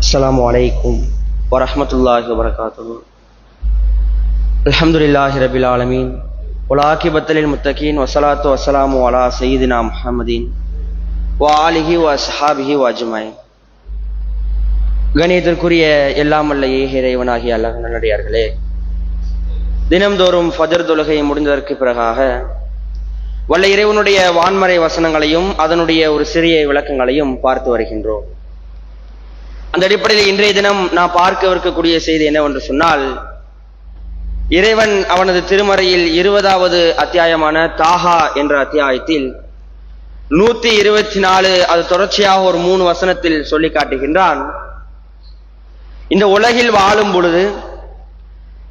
السلام عليكم ورحمة الله وبركاته الحمد لله رب العالمين والعاقبة للمتقين والصلاة والسلام على سيدنا محمد وآله وأصحابه وأجمعين கணியத்திற்குரிய எல்லாம் வல்ல ஏக இறைவனாகிய அல்லாஹ் நல்லடியார்களே தினம்தோறும் ஃபஜர் தொழுகை முடிந்ததற்கு பிறகாக வல்ல இறைவனுடைய வான்மறை வசனங்களையும் அதனுடைய ஒரு சிறிய விளக்கங்களையும் பார்த்து வருகின்றோம் அந்த அடிப்படையில் இன்றைய தினம் நான் பார்க்கவிருக்கக்கூடிய செய்தி என்னவென்று சொன்னால் இறைவன் அவனது திருமறையில் இருபதாவது அத்தியாயமான தாஹா என்ற அத்தியாயத்தில் நூத்தி இருபத்தி நாலு அது தொடர்ச்சியாக ஒரு மூணு வசனத்தில் சொல்லி காட்டுகின்றான். இந்த உலகில் வாழும் பொழுது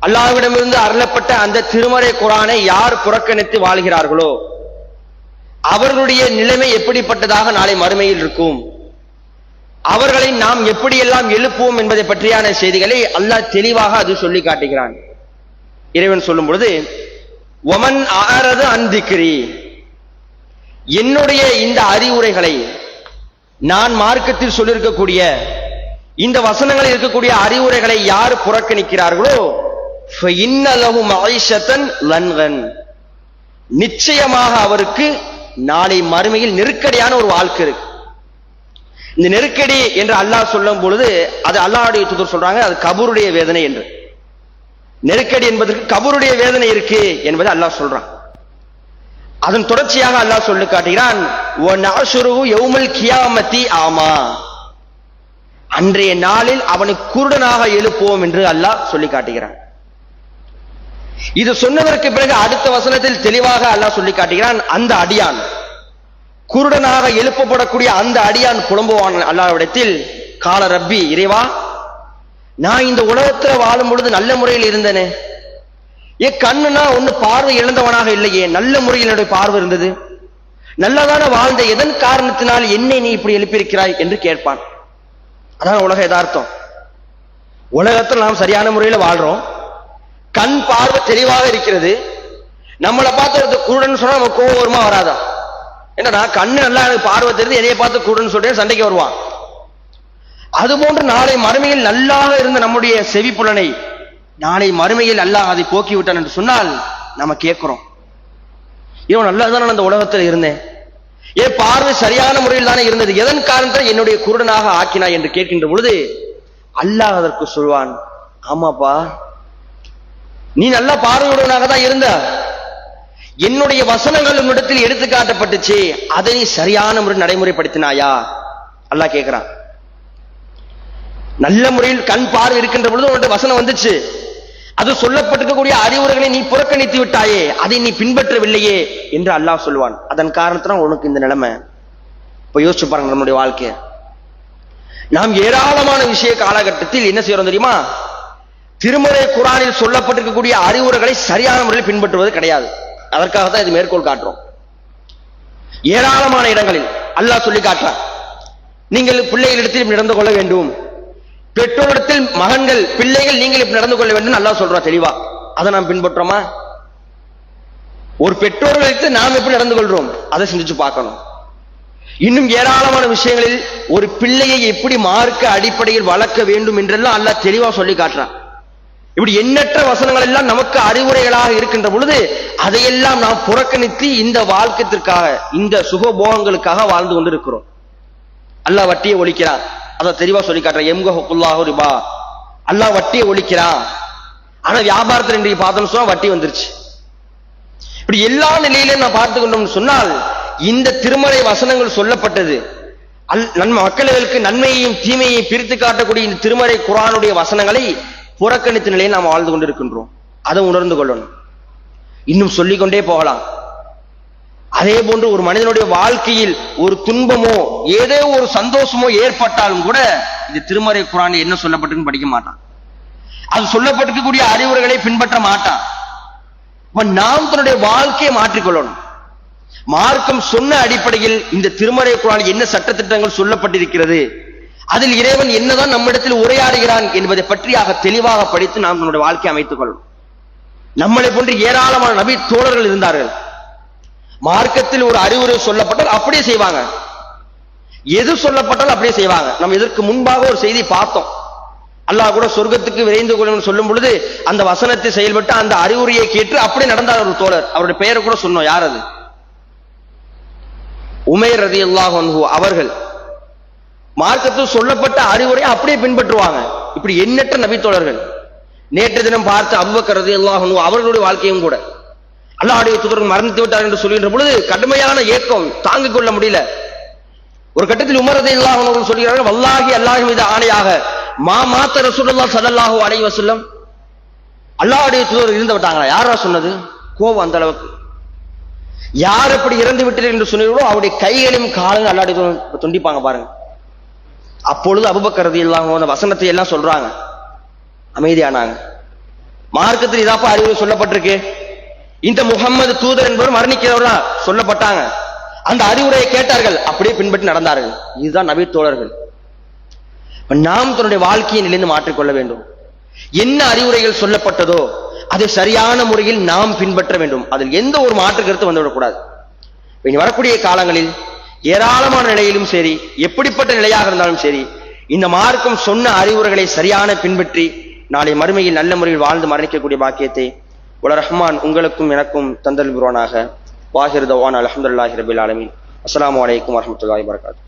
அல்லாஹ்விடமிருந்து அருளப்பட்ட அந்த திருமறை குரானை யார் புறக்கணித்து வாழ்கிறார்களோ அவர்களுடைய நிலைமை எப்படிப்பட்டதாக நாளை மறுமையில் இருக்கும்? அவர்களை நாம் எப்படியெல்லாம் எழுப்புவோம் என்பதை பற்றியான செய்திகளை அல்லாஹ் தெளிவாக அது சொல்லி காட்டுகிறான். இறைவன் சொல்லும் பொழுது ஒமன் ஆறது அந்திக்கிரி என்னுடைய இந்த அறிவுரைகளை நான் மார்க்கத்தில் சொல்லியிருக்கக்கூடிய இந்த வசனங்களில் இருக்கக்கூடிய அறிவுரைகளை யார் புறக்கணிக்கிறார்களோ இன்னலகும் நிச்சயமாக அவருக்கு நாளை மறுமையில் நெருக்கடியான ஒரு வாழ்க்கை இருக்கு. இந்த நெருக்கடி என்று அல்லாஹ் சொல்லும் பொழுது அது அல்லாஹுடைய தூதர் சொல்றாங்க அது கபூருடைய வேதனை என்று. நெருக்கடி என்பதற்கு கபூருடைய வேதனை இருக்கு என்பதை அல்லாஹ் சொல்றான். அதன் தொடர்ச்சியாக அல்லாஹ் சொல்லி காட்டுகிறான் கியாமத்தி ஆமா. அன்றைய நாளில் அவனை குருடனாக எழுப்புவோம் என்று அல்லாஹ் சொல்லி காட்டுகிறான். இது சொன்னதற்கு பிறகு அடுத்த வசனத்தில் தெளிவாக அல்லாஹ் சொல்லி காட்டுகிறான் அந்த அடியான். குருடனாக எழுப்பப்படக்கூடிய அந்த அடியான் குழம்புவான் அல்லாவிடத்தில் கால ரப்பி இறைவா நான் இந்த உலகத்துல வாழும் பொழுது நல்ல முறையில் இருந்தேனே. என் கண்ணுனா ஒண்ணு பார்வை இழந்தவனாக இல்லையே. நல்ல முறையில் என்னுடைய பார்வை இருந்தது. நல்லதான வாழ்ந்த. எதன் காரணத்தினால் என்னை நீ இப்படி எழுப்பியிருக்கிறாய்? என்று கேட்பான். அதான் உலக யதார்த்தம். உலகத்தில் நாம் சரியான முறையில் வாழ்றோம். கண் பார்வை தெளிவாக இருக்கிறது. நம்மளை பார்த்து குருடன் சொன்னா நம்ம கோவம் வருமா வராதா? என்னடா கண்ணு நல்லா எனக்கு பார்வை தெரியுது என்னைய பார்த்து கூடுன்னு சொல்றேன் சண்டைக்கு வருவான். அதுபோன்று நாளை மறுமையில் நல்லாக இருந்த நம்முடைய செவி புலனை நாளை மறுமையில் அல்லாஹ் அதை போக்கி விட்டான் என்று சொன்னால் நம்ம கேட்கிறோம். இவன் நல்லா தான் அந்த உலகத்தில் இருந்தேன். ஏன் பார்வை சரியான முறையில் தானே இருந்தது. எதன் காரணத்தை என்னுடைய குருடனாக ஆக்கினாய் என்று கேட்கின்ற பொழுது அல்லாஹ் அதற்கு சொல்வான் ஆமாப்பா நீ நல்ல பார்வையுடனாக தான் இருந்த. என்னுடைய வசனங்கள் உன்னிடத்தில் எடுத்து காட்டப்பட்டுச்சு அதை நீ சரியான முறை நடைமுறைப்படுத்தினாயா? அல்லாஹ் கேட்கிறான் நல்ல முறையில் கண் பார்வை இருக்கின்ற பொழுது உன்னுடைய வசனம் வந்துச்சு. அது சொல்லப்பட்டிருக்கக்கூடிய அறிவுரைகளை நீ புறக்கணித்து விட்டாயே. அதை நீ பின்பற்றவில்லையே என்று அல்லாஹ் சொல்வான். அதன் காரணத்தினால் உனக்கு இந்த நிலைமை. இப்ப யோசிச்சு பாருங்க நம்முடைய வாழ்க்கைய நாம் ஏராளமான விஷய காலகட்டத்தில் என்ன செய்யறோம் தெரியுமா? திருமலை குரானில் சொல்லப்பட்டிருக்கக்கூடிய அறிவுரைகளை சரியான முறையில் பின்பற்றுவது கிடையாது. அதற்காக தான் இது மேற்கோள் காட்டுறோம். ஏராளமான இடங்களில் அல்லாஹ் சொல்லி காட்டுறார் நீங்கள் பிள்ளைகளிடத்தில் நடந்து கொள்ள வேண்டும். பெற்றோரிடத்தில் மகன்கள் பிள்ளைகள் நீங்கள் இப்படி நடந்து கொள்ள வேண்டும் நல்லா சொல்றா தெளிவா. அதை நாம் பின்பற்றோமா? ஒரு பெற்றோர்களுக்கு நாம் எப்படி நடந்து கொள்றோம்? அதை சிந்திச்சு பார்க்கணும். இன்னும் ஏராளமான விஷயங்களில் ஒரு பிள்ளையை எப்படி மார்க்க அடிப்படையில் வளர்க்க வேண்டும் என்றெல்லாம் அல்லாஹ் தெளிவா சொல்லி காட்டுறான். இப்படி எண்ணற்ற வசனங்கள் எல்லாம் நமக்கு அறிவுரைகளாக இருக்கின்ற பொழுது அதையெல்லாம் நாம் புறக்கணித்து இந்த வாழ்க்கத்திற்காக இந்த சுகபோகங்களுக்காக வாழ்ந்து கொண்டிருக்கிறோம். அல்லாஹ் வட்டியை ஒழிக்கிறான். அதை தெளிவா சொல்லி காட்டுறேன். எம்குல்லாஹு ரிபா. அல்லாஹ் வட்டியை ஒழிக்கிறான். ஆனா வியாபாரத்தில் இன்றைக்கு பார்த்தோம்னு சொன்னா வட்டி வந்துருச்சு. இப்படி எல்லா நிலையிலும் நான் பார்த்து கொண்டோம்னு சொன்னால் இந்த திருமறை வசனங்கள் சொல்லப்பட்டது. அல் நன்மை மக்களுக்கு நன்மையையும் தீமையையும் பிரித்து காட்டக்கூடிய இந்த திருமறை குரானுடைய வசனங்களை புறக்கணித்த நிலையில் நாம் வாழ்ந்து கொண்டிருக்கின்றோம். அதை உணர்ந்து கொள்ளணும். இன்னும் சொல்லிக்கொண்டே போகலாம். அதே போன்று ஒரு மனிதனுடைய வாழ்க்கையில் ஒரு துன்பமோ ஏதோ ஒரு சந்தோஷமோ ஏற்பட்டாலும் கூட இந்த திருமறை குரான் என்ன சொல்லப்பட்டிருக்கு படிக்க மாட்டான். அது சொல்லப்பட்டிருக்கக்கூடிய அறிவுரைகளை பின்பற்ற மாட்டான். நாம் தன்னுடைய வாழ்க்கையை மாற்றிக்கொள்ளணும். மார்க்கம் சொன்ன அடிப்படையில் இந்த திருமறை குரான் என்ன சட்டத்திட்டங்கள் சொல்லப்பட்டிருக்கிறது? அதில் இறைவன் என்னதான் நம்மிடத்தில் உரையாடுகிறான் என்பதை பற்றியாக தெளிவாக படித்து நாம் நம்முடைய வாழ்க்கையை அமைத்துக் கொள்ளணும். நம்மளை போன்று ஏராளமான நபி தோழர்கள் இருந்தார்கள். மார்க்கத்தில் ஒரு அறிவுரை சொல்லப்பட்டால் அப்படியே செய்வாங்க. எது சொல்லப்பட்டாலும் அப்படியே செய்வாங்க. நம்ம இதற்கு முன்பாக ஒரு செய்தி பார்த்தோம். அல்லாஹ் கூட சொர்க்கத்துக்கு விரைந்து கொள்ளும் சொல்லும் பொழுது அந்த வசனத்தை செயல்பட்டு அந்த அறிவுரையை கேட்டு அப்படியே நடந்தார் ஒரு தோழர். அவருடைய பெயரை கூட சொன்னோம். யார் அது? உமேர் ரதி அல்லாஹ் அவர்கள். மார்க்கத்தில் சொல்லப்பட்ட அறிவுரையை அப்படியே பின்பற்றுவாங்க. இப்படி எண்ணற்ற நபித்தோழர்கள். நேற்று தினம் பார்த்து அபுபக்கர் ரதி அவர்களுடைய வாழ்க்கையும் கூட. அல்லாஹ்வுடைய தூதர்கள் மறந்து விட்டார் என்று சொல்கின்ற பொழுது கடுமையான ஏக்கம் தாங்கிக் கொள்ள முடியல. ஒரு கட்டத்தில் உமரதை இல்லாமல் சொல்கிறார்கள் வல்லாகி அல்லாஹ் மீது ஆணையாக மா மாத்த ரசூல்லா ஸல்லல்லாஹு அலைஹி வஸல்லம். அல்லாஹ்வுடைய தூதர் இருந்து விட்டாங்களா? யாரா சொன்னது? கோபம் அந்த அளவுக்கு. யார் அப்படி இறந்து விட்டீர்கள் என்று சொன்னீர்களோ அவருடைய கைகளையும் காலும் அல்லாடி துண்டிப்பாங்க பாருங்க. அப்பொழுது அபுபக்கரதி இல்லாம அந்த வசனத்தை எல்லாம் சொல்றாங்க. அமைதியானாங்க. மார்க்கத்தில் இதாப்பா அறிவுரை சொல்லப்பட்டிருக்கு. இந்த முகம்மது தூதர் என்பவர் மரணிக்கிறவர்களா சொல்லப்பட்டாங்க. அந்த அறிவுரையை கேட்டார்கள். அப்படியே பின்பற்றி நடந்தார்கள். இதுதான் நபி தோழர்கள். நாம் தன்னுடைய வாழ்க்கையை நிலைந்து மாற்றிக்கொள்ள வேண்டும். என்ன அறிவுரைகள் சொல்லப்பட்டதோ அதை சரியான முறையில் நாம் பின்பற்ற வேண்டும். அதில் எந்த ஒரு மாற்று கருத்து வந்துவிடக்கூடாது. இனி வரக்கூடிய காலங்களில் ஏராளமான நிலையிலும் சரி எப்படிப்பட்ட நிலையாக இருந்தாலும் சரி இந்த மார்க்கம் சொன்ன அறிவுரைகளை சரியான பின்பற்றி நாளை மறுமையில் நல்ல முறையில் வாழ்ந்து மரணிக்கக்கூடிய பாக்கியத்தை உல ரஹ்மான் உங்களுக்கும் எனக்கும் தந்தல் புருவானாக. வாஹிர் தவான் அலமதுல்லாஹி ரபில் ஆலமின். அஸ்லாம் வலைக்கம் வரமத்துல வரகாத்து